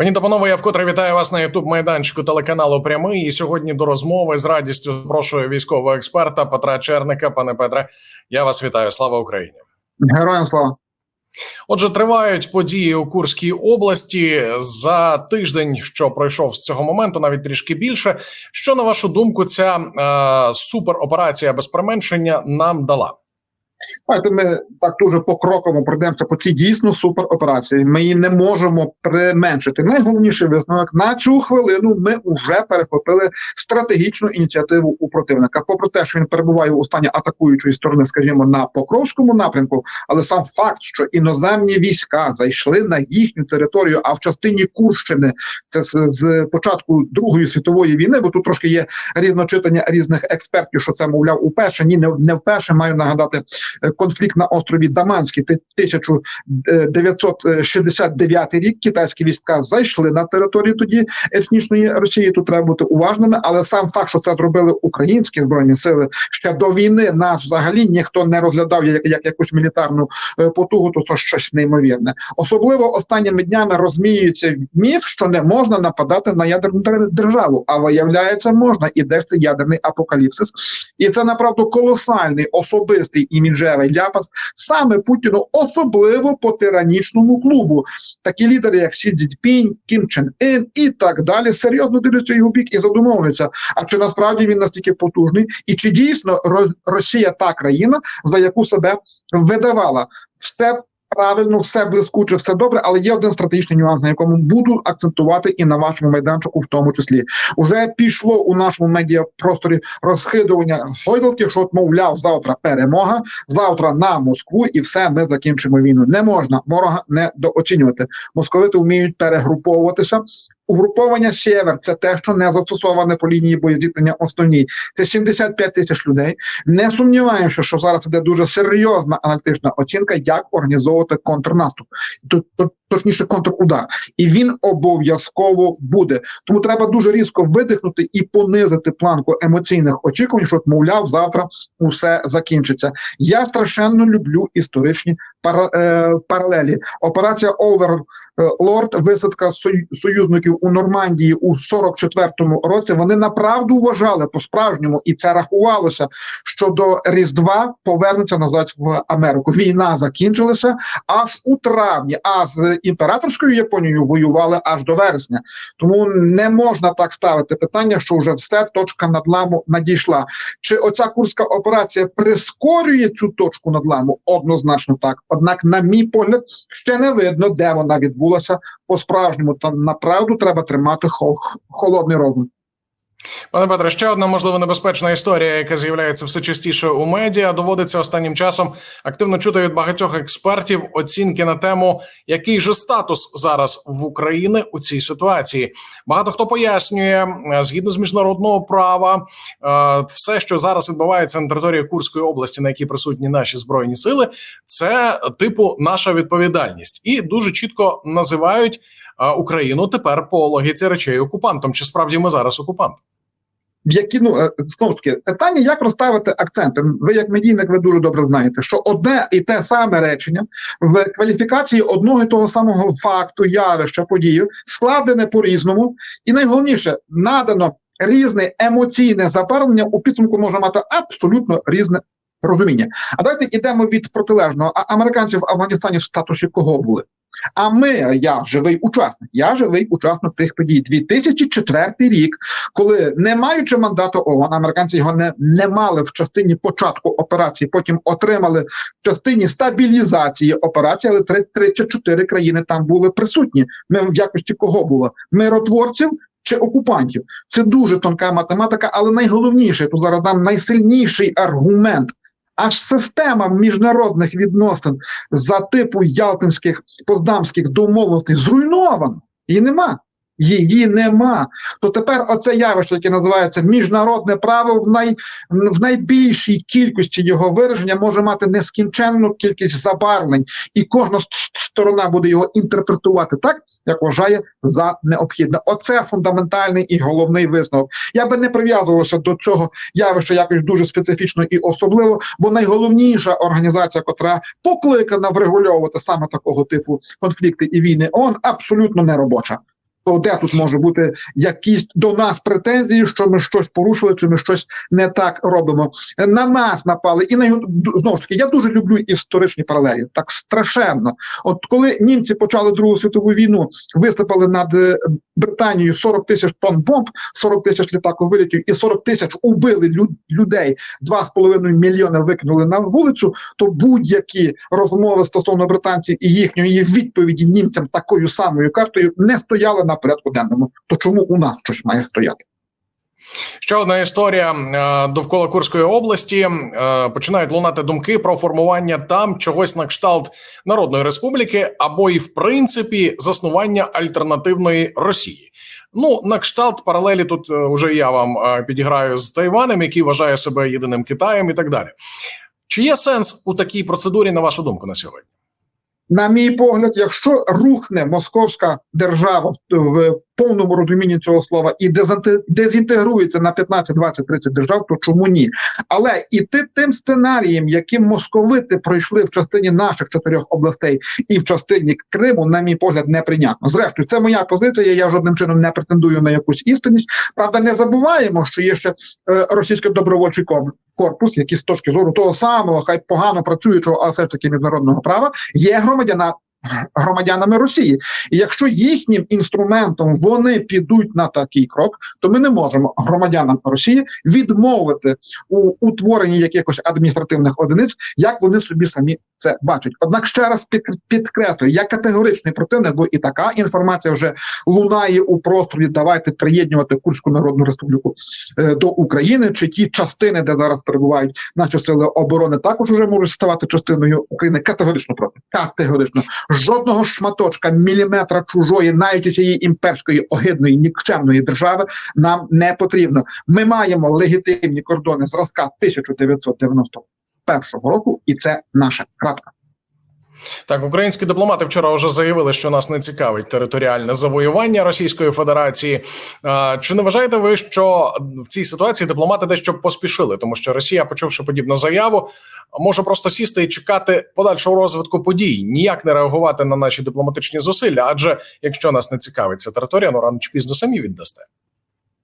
Пані та панове, я вкотре вітаю вас на ютуб майданчику телеканалу Прямий. І сьогодні до розмови з радістю запрошую військового експерта Петра Черника. Пане Петре, я вас вітаю. Слава Україні! Героям слава. Отже, тривають події у Курській області за тиждень, що пройшов з цього моменту, навіть трішки більше. Що на вашу думку, ця е, супероперація без применшення нам дала? Знаєте, ми так дуже покроково пройдемося по цій дійсно супероперації. Ми її не можемо применшити. Найголовніший висновок на цю хвилину ми вже перехопили стратегічну ініціативу у противника. Попри те, що він перебуває у стані атакуючої сторони, скажімо, на Покровському напрямку, але сам факт, що іноземні війська зайшли на їхню територію, а в частині Курщини це з, початку Другої світової війни, бо тут трошки є різночитання різних експертів, що це мовляв уперше. Ні, не вперше маю нагадати конфлікт на острові Даманський 1969 рік. Китайські війська зайшли на територію тоді етнічної Росії. Тут треба бути уважними, але сам факт, що це зробили українські збройні сили ще до війни, нас взагалі ніхто не розглядав як, як якусь мілітарну е, потугу, то це щось неймовірне. Особливо останніми днями розміюється міф, що не можна нападати на ядерну державу, а виявляється, можна і де ж це ядерний апокаліпсис, і це направду колосальний особистий іміджевий ляпас саме Путіну, особливо по тиранічному клубу. Такі лідери, як Сі Дідьпінь, Кім Чен Ін і так далі, серйозно дивляться його бік і задумовуються. А чи насправді він настільки потужний, і чи дійсно Росія та країна, за яку себе видавала? Все правильно, все блискуче, все добре, але є один стратегічний нюанс, на якому буду акцентувати і на вашому майданчику, в тому числі уже пішло у нашому медіапросторі розхидування гойдалки, що мовляв, завтра перемога, завтра на Москву, і все ми закінчимо війну. Не можна ворога недооцінювати. Московити вміють перегруповуватися. Угруповання Сєвер це те, що не застосоване по лінії боєзіткнення основній. Це 75 тисяч людей. Не сумніваємося, що зараз іде дуже серйозна аналітична оцінка, як організовувати контрнаступ. Тут точніше контрудар, і він обов'язково буде. Тому треба дуже різко видихнути і понизити планку емоційних очікувань, що мовляв, завтра усе закінчиться. Я страшенно люблю історичні пара, е, паралелі. Операція Оверлорд, висадка союзників у Нормандії у 44-му році. Вони направду вважали по справжньому, і це рахувалося, що до Різдва повернуться назад в Америку. Війна закінчилася аж у травні. А з імператорською Японією воювали аж до вересня. Тому не можна так ставити питання, що вже все точка надламу надійшла. Чи оця курська операція прискорює цю точку надламу? Однозначно так. Однак, на мій погляд, ще не видно, де вона відбулася по справжньому. Та направду треба тримати холодний розум. Пане Петре, ще одна можливо небезпечна історія, яка з'являється все частіше у медіа. Доводиться останнім часом активно чути від багатьох експертів оцінки на тему, який же статус зараз в Україні у цій ситуації. Багато хто пояснює згідно з міжнародного права, все, що зараз відбувається на території Курської області, на якій присутні наші збройні сили, це типу наша відповідальність, і дуже чітко називають. Україну тепер по логіці речей окупантом. Чи справді ми зараз окупант? В які ну е, знову таки питання, як розставити акценти? Ви як медійник, ви дуже добре знаєте, що одне і те саме речення в кваліфікації одного і того самого факту, явища, подію складене по різному, і найголовніше надано різне емоційне запарення у підсумку може мати абсолютно різне розуміння. А давайте йдемо від протилежного. А американці в Афганістані в статусі кого були? А ми, я живий учасник, я живий учасник тих подій. 2004 рік, коли не маючи мандату ООН, американці його не не мали в частині початку операції, потім отримали в частині стабілізації операції, але 34 країни там були присутні. Ми в якості кого було? Миротворців. Чи окупантів це дуже тонка математика, але найголовніше тут зараз дам найсильніший аргумент аж система міжнародних відносин за типу ялтинських поздамських домовленостей зруйнована. Її нема її нема. То тепер оце явище, яке називається міжнародне право, в най, в найбільшій кількості його вираження може мати нескінченну кількість забарвлень, і кожна сторона буде його інтерпретувати так, як вважає за необхідне. Оце фундаментальний і головний висновок. Я би не прив'язувався до цього явища якось дуже специфічно і особливо, бо найголовніша організація, котра покликана врегульовувати саме такого типу конфлікти і війни, ООН, абсолютно не робоча. То де тут може бути якісь до нас претензії, що ми щось порушили, чи ми щось не так робимо? На нас напали, і на знову ж таки, я дуже люблю історичні паралелі. Так страшенно. От коли німці почали Другу світову війну, висипали над е, Британією 40 тисяч тонн бомб, 40 тисяч літаків вилітів і 40 тисяч убили лю- людей. 2,5 мільйона викинули на вулицю. То будь-які розмови стосовно британців і їхньої відповіді німцям такою самою картою не стояли на порядку денному. То чому у нас щось має стояти? Ще одна історія Е, довкола Курської області. Е, Починають лунати думки про формування там чогось на кшталт Народної Республіки або і в принципі заснування альтернативної Росії. Ну на кшталт паралелі тут е, вже я вам е, підіграю з Тайванем, який вважає себе єдиним Китаєм, і так далі. Чи є сенс у такій процедурі, на вашу думку, на сьогодні? На мій погляд, якщо рухне московська держава в, повному розумінні цього слова і дезінте- дезінтегрується на 15, 20, 30 держав, то чому ні? Але іти тим сценарієм, яким московити пройшли в частині наших чотирьох областей і в частині Криму, на мій погляд, неприйнятно. Зрештою, це моя позиція. Я жодним чином не претендую на якусь істинність. Правда, не забуваємо, що є ще е, російський добровольчий кор- корпус, який з точки зору того самого, хай погано працюючого, але все ж таки міжнародного права, є громадяна. Громадянами Росії, і якщо їхнім інструментом вони підуть на такий крок, то ми не можемо громадянам Росії відмовити у утворенні якихось адміністративних одиниць, як вони собі самі це бачать. Однак ще раз під, підкреслюю, я категоричний противник, бо і така інформація вже лунає у просторі. Давайте приєднувати Курську Народну Республіку е, до України, чи ті частини, де зараз перебувають наші сили оборони, також вже можуть ставати частиною України. Категорично проти. Категорично жодного шматочка міліметра чужої, навіть цієї імперської огидної нікчемної держави нам не потрібно. Ми маємо легітимні кордони зразка 1991 року, і це наша крапка. Так, українські дипломати вчора вже заявили, що нас не цікавить територіальне завоювання Російської Федерації. Чи не вважаєте ви, що в цій ситуації дипломати дещо поспішили, тому що Росія, почувши подібну заяву, може просто сісти і чекати подальшого розвитку подій, ніяк не реагувати на наші дипломатичні зусилля? Адже якщо нас не цікавить ця територія, ну рано чи пізно самі віддасте.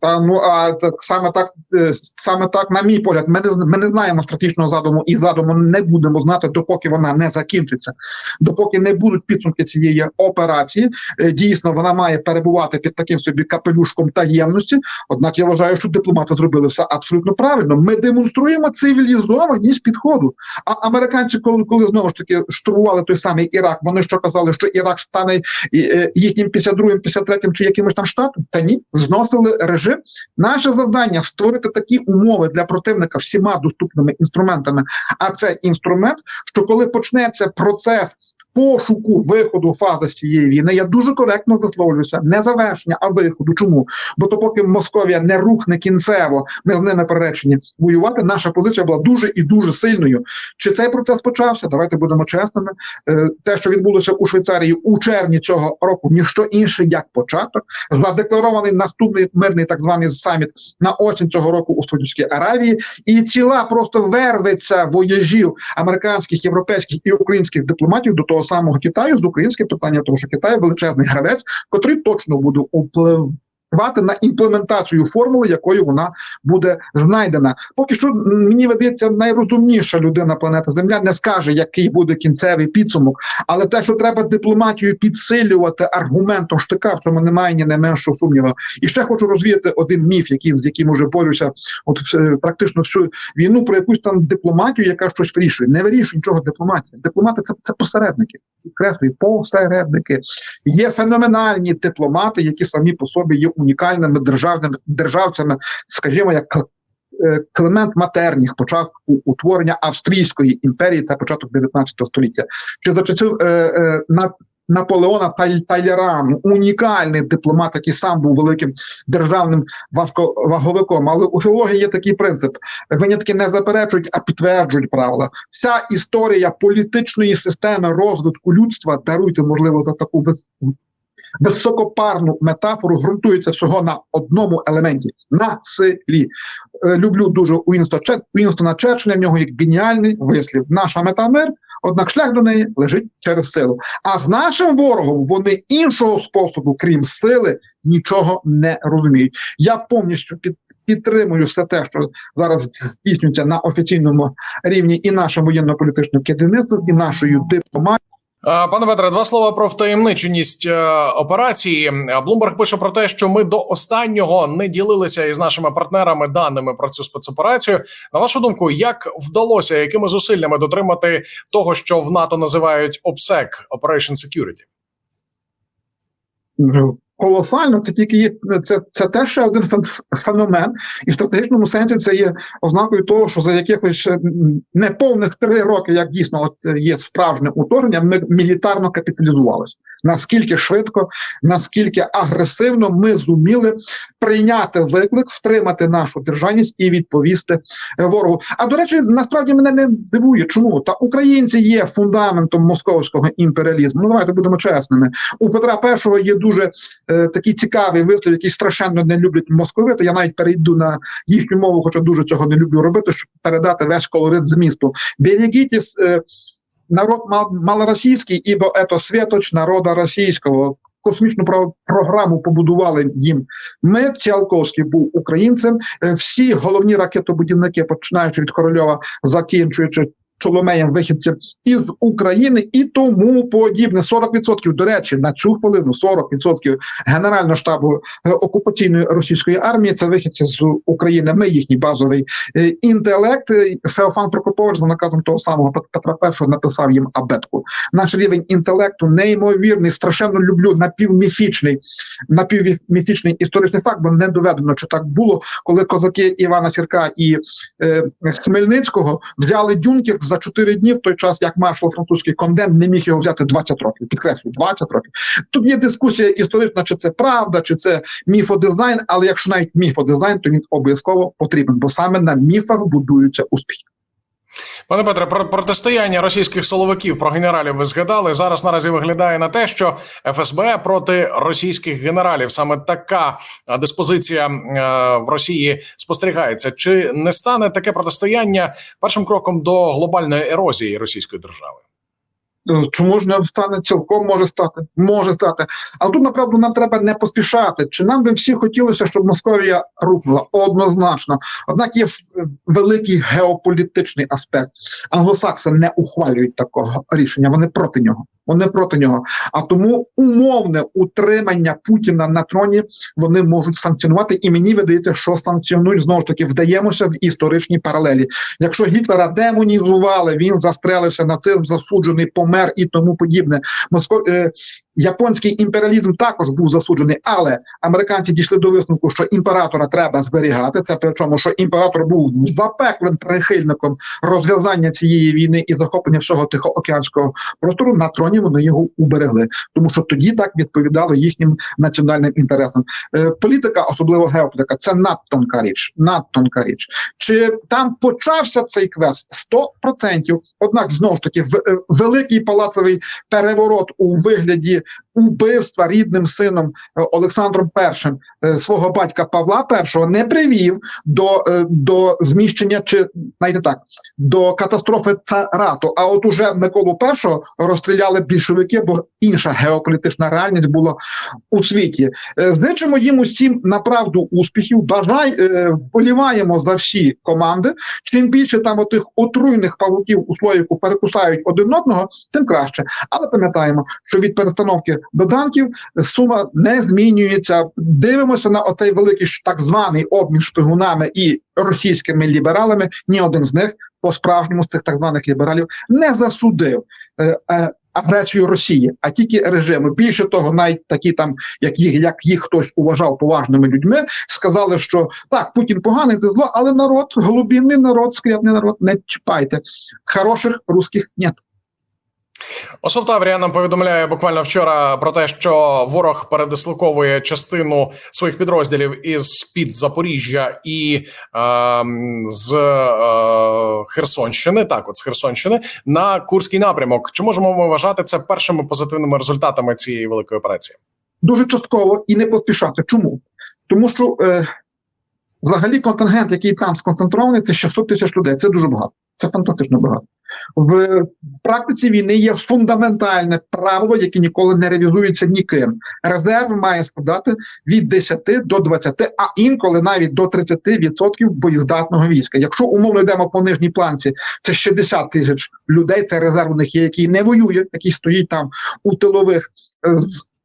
Та ну а так саме так, е, саме так, на мій погляд, ми не ми не знаємо стратегічного задуму і задуму не будемо знати, допоки вона не закінчиться, допоки не будуть підсумки цієї операції. Е, Дійсно, вона має перебувати під таким собі капелюшком таємності. Однак я вважаю, що дипломати зробили все абсолютно правильно. Ми демонструємо цивілізованість підходу. А американці, коли коли знову ж таки штурмували той самий Ірак, вони що казали, що Ірак стане е, їхнім 52-м, 53-м чи якимось там штатом? Та ні, зносили режим. Наше завдання створити такі умови для противника всіма доступними інструментами. А це інструмент, що коли почнеться процес. Пошуку виходу фази з цієї війни я дуже коректно висловлююся. Не завершення, а виходу. Чому? Бо то, поки Московія не рухне кінцево, ми з ними приречені воювати. Наша позиція була дуже і дуже сильною. Чи цей процес почався? Давайте будемо чесними. Е, Те, що відбулося у Швейцарії у червні цього року, ніщо інше як початок, задекларований наступний мирний так званий саміт на осінь цього року у Саудівській Аравії, і ціла просто вервиться вояжів американських, європейських і українських дипломатів до того самого Китаю з українським питанням, тому що Китай величезний гравець, котрий точно буде впливати на імплементацію формули, якою вона буде знайдена. Поки що мені видається найрозумніша людина планети Земля не скаже, який буде кінцевий підсумок, але те, що треба дипломатію підсилювати аргументом штика, в цьому немає ні найменшого сумніву. І ще хочу розвіяти один міф, який з яким уже борюся, от е, практично всю війну про якусь там дипломатію, яка щось вирішує. Не вирішує нічого дипломатія. Дипломати це, це посередники. Підкреслюю, посередники. Є феноменальні дипломати, які самі по собі є унікальними державними державцями, скажімо, як е, Клемент Матерніх, початку утворення Австрійської імперії, це початок 19 століття. Чи за часів е, е, на Наполеона Талерану, унікальний дипломат, який сам був великим державним важковаговиком. Але у філології є такий принцип: винятки не заперечують, а підтверджують правила. Вся історія політичної системи розвитку людства даруйте, можливо, за таку високопарну метафору ґрунтується всього на одному елементі на силі. Е, Люблю дуже Уінстона Черчилля, в нього є геніальний вислів. Наша мета мир, однак шлях до неї лежить через силу. А з нашим ворогом вони іншого способу, крім сили, нічого не розуміють. Я повністю під, підтримую все те, що зараз здійснюється на офіційному рівні і нашим воєнно-політичним керівництвом, і нашою дипломатією. Е, Пане Петре, два слова про втаємниченість е, операції. Блумберг пише про те, що ми до останнього не ділилися із нашими партнерами даними про цю спецоперацію. На вашу думку, як вдалося якими зусиллями дотримати того, що в НАТО називають OPSEC – Operation Security? Колосально. Це тільки є це, це теж ще один фен- феномен, і в стратегічному сенсі це є ознакою того, що за якихось ще неповних три роки, як дійсно от е, є справжнє утворення, ми мілітарно капіталізувалися. Наскільки швидко, наскільки агресивно ми зуміли прийняти виклик, втримати нашу державність і відповісти е, ворогу. А до речі, насправді мене не дивує, чому та українці є фундаментом московського імперіалізму. Ну давайте будемо чесними. У Петра І є дуже е, такий цікавий вислів, який страшенно не люблять московити. Я навіть перейду на їхню мову, хоча дуже цього не люблю робити, щоб передати весь колорит змісту. Берегітесь, е, народ мал- малоросійський, ібо ето святоч народа російського. Космічну про- програму побудували їм. Ми Ціалковський був українцем. Е, Всі головні ракетобудівники, починаючи від Корольова, закінчуючи Чоломеєм вихідцем із України і тому подібне. 40%, до речі, на цю хвилину 40% Генерального штабу е, окупаційної російської армії це вихідці з України. Ми їхній базовий е, інтелект. Е, Феофан Прокопович за наказом того самого Пет- Петра І написав їм абетку. Наш рівень інтелекту неймовірний, страшенно люблю напівміфічний, напівміфічний історичний факт, бо не доведено, чи так було, коли козаки Івана Сірка і е, Хмельницького взяли Дюнкерк за 4 дні, в той час як маршал французький Конден не міг його взяти 20 років. Підкреслю 20 років. Тут є дискусія історична, чи це правда, чи це міфодизайн, але якщо навіть міфодизайн, то він обов'язково потрібен, бо саме на міфах будуються успіхи. Пане Петре, про протистояння російських силовиків про генералів ви згадали. Зараз наразі виглядає на те, що ФСБ проти російських генералів саме така е, диспозиція е, в Росії спостерігається. Чи не стане таке протистояння першим кроком до глобальної ерозії російської держави? Е, Чому ж не стане цілком може стати? Може стати. Але тут направду нам треба не поспішати. Чи нам би всі хотілося, щоб Московія рухнула? Однозначно. Однак є великий геополітичний аспект. Англосакси не ухвалюють такого рішення. Вони проти нього. Вони проти нього. А тому умовне утримання Путіна на троні вони можуть санкціонувати. І мені видається, що санкціонують знову ж таки вдаємося в історичні паралелі. Якщо Гітлера демонізували, він застрелився, нацизм засуджений, помер і тому подібне. Моско... Е, японський імперіалізм також був засуджений, але американці дійшли до висновку, що імператора треба зберігати. Це причому, що імператор був запеклим прихильником розв'язання цієї війни і захоплення всього тихоокеанського простору. На троні вони його уберегли, тому що тоді так відповідало їхнім національним інтересам. Е, політика, особливо геополітика, це надтонка річ. Надтонка річ. Чи там почався цей квест 100%. Однак знову ж таки в, е, великий палацовий переворот у вигляді убивства рідним сином е, Олександром І е, свого батька Павла І не привів до, е, до зміщення чи знаєте так до катастрофи царату. А от уже Миколу І розстріляли більшовики, бо інша геополітична реальність була у світі. Зичимо їм усім направду успіхів. Бажай вболіваємо за всі команди. Чим більше там отих отруйних павуків у слоїку перекусають один одного, тим краще. Але пам'ятаємо, що від перестановки доданків сума не змінюється. Дивимося на оцей великий так званий обмін шпигунами і російськими лібералами. Ні один з них по справжньому з цих так званих лібералів не засудив. е, е, Агресію Росії, а тільки режими. Більше того, навіть такі там, як їх, як їх хтось уважав поважними людьми, сказали, що так, Путін поганий, це зло, але народ, голубінний народ, скрятний народ, не чіпайте. Хороших русських нет. Таврія нам повідомляє буквально вчора про те, що ворог передислоковує частину своїх підрозділів із під Запоріжжя і е, з е, Херсонщини, так от з Херсонщини на Курський напрямок. Чи можемо ми вважати це першими позитивними результатами цієї великої операції? дуже частково і не поспішати. Чому? Тому що е, взагалі контингент, який там сконцентрований, це 600 тисяч людей. Це дуже багато. Це фантастично багато. В практиці війни є фундаментальне правило, яке ніколи не реалізується ніким. Резерв має складати від 10 до 20, а інколи навіть до 30% боєздатного війська. Якщо умовно йдемо по нижній планці, це 60 тисяч людей. Це резерв у них є, який не воює, який стоїть там у тилових.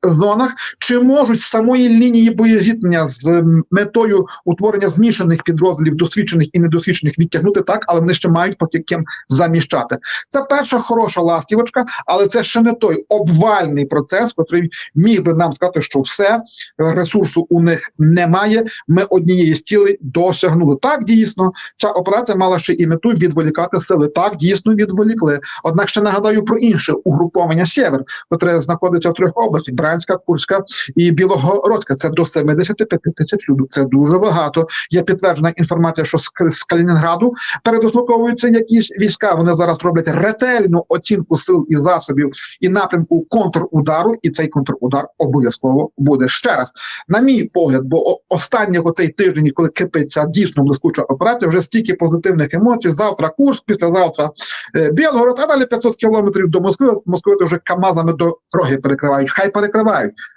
Е, з- Зонах чи можуть з самої лінії боєзіткнення з метою утворення змішаних підрозділів, досвідчених і недосвідчених відтягнути так, але вони ще мають поки ким заміщати. Це перша хороша ластівочка, але це ще не той обвальний процес, який міг би нам сказати, що все ресурсу у них немає. Ми однієї стіли досягнули. Так дійсно ця операція мала ще і мету відволікати сили. Так дійсно відволікли. Однак ще нагадаю про інше угруповання Сєвер, котре знаходиться в трьох областях: Брянська, Курська і Білогородська. Це до 75 тисяч людей. Це дуже багато. Є підтверджена інформація, що з Калінінграду передислоковуються якісь війська. Вони зараз роблять ретельну оцінку сил і засобів і напрямку контрудару. І цей контрудар обов'язково буде ще раз. На мій погляд, бо о- останній оцей тиждень, коли кипиться дійсно блискуча операція, вже стільки позитивних емоцій. Завтра Курск, післязавтра е, Білгород, а далі 500 кілометрів до Москви. Московити вже камазами дороги перекривають. Хай перекривають,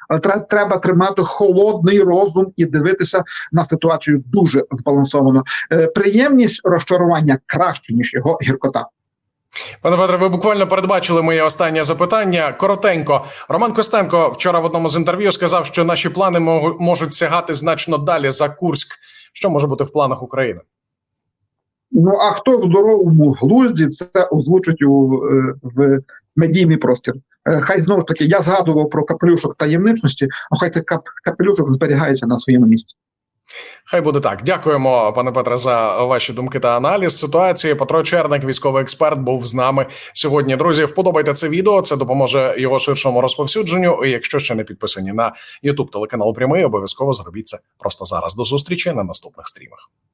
але треба тримати холодний розум і дивитися на ситуацію дуже збалансовано. Е, Приємність розчарування краще ніж його гіркота. Пане Петре, ви буквально передбачили моє останнє запитання. Коротенько, Роман Костенко вчора в одному з інтерв'ю сказав, що наші плани можуть сягати значно далі за Курськ. Що може бути в планах України? Ну а хто в здоровому глузді це озвучить у е, в медійний простір? Е, Хай знову ж таки я згадував про капелюшок таємничності, а хай цей кап капелюшок зберігається на своєму місці. Хай буде так. Дякуємо, пане Петре, за ваші думки та аналіз ситуації. Петро Черник, військовий експерт, був з нами сьогодні. Друзі, вподобайте це відео. Це допоможе його ширшому розповсюдженню. І якщо ще не підписані на YouTube телеканал Прямий, обов'язково зробіть це просто зараз. До зустрічі на наступних стрімах.